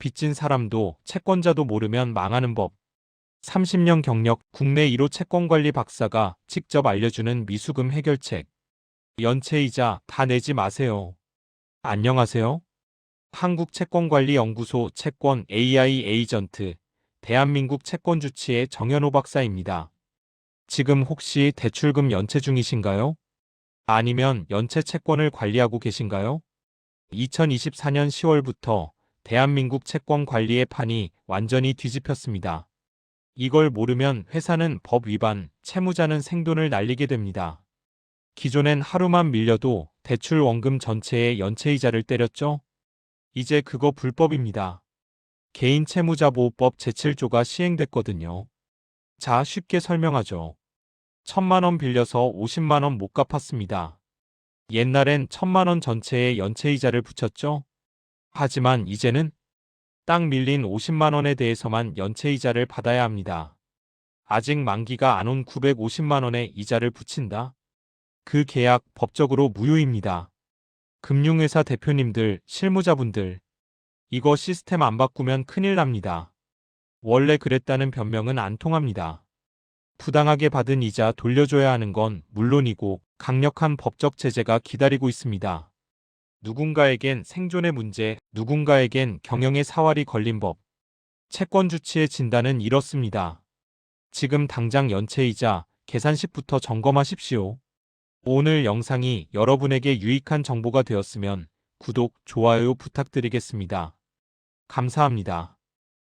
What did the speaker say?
빚진 사람도 채권자도 모르면 망하는 법. 30년 경력 국내 1호 채권관리 박사가 직접 알려주는 미수금 해결책. 연체이자 다 내지 마세요. 안녕하세요. 한국채권관리연구소 채권 AI 에이전트 대한민국 채권주치의 정현호 박사입니다. 지금 혹시 대출금 연체 중이신가요? 아니면 연체 채권을 관리하고 계신가요? 2024년 10월부터 대한민국 채권 관리의 판이 완전히 뒤집혔습니다. 이걸 모르면 회사는 법 위반, 채무자는 생돈을 날리게 됩니다. 기존엔 하루만 밀려도 대출 원금 전체의 연체이자를 때렸죠? 이제 그거 불법입니다. 개인 채무자 보호법 제7조가 시행됐거든요. 자, 쉽게 설명하죠. 천만 원 빌려서 50만 원 못 갚았습니다. 옛날엔 천만 원 전체의 연체이자를 붙였죠? 하지만 이제는 딱 밀린 50만 원에 대해서만 연체 이자를 받아야 합니다. 아직 만기가 안 온 950만 원의 이자를 붙인다? 그 계약 법적으로 무효입니다. 금융회사 대표님들, 실무자분들, 이거 시스템 안 바꾸면 큰일 납니다. 원래 그랬다는 변명은 안 통합니다. 부당하게 받은 이자 돌려줘야 하는 건 물론이고 강력한 법적 제재가 기다리고 있습니다. 누군가에겐 생존의 문제, 누군가에겐 경영의 사활이 걸린 법. 채권 주치의 진단은 이렇습니다. 지금 당장 연체이자 계산식부터 점검하십시오. 오늘 영상이 여러분에게 유익한 정보가 되었으면 구독, 좋아요 부탁드리겠습니다. 감사합니다.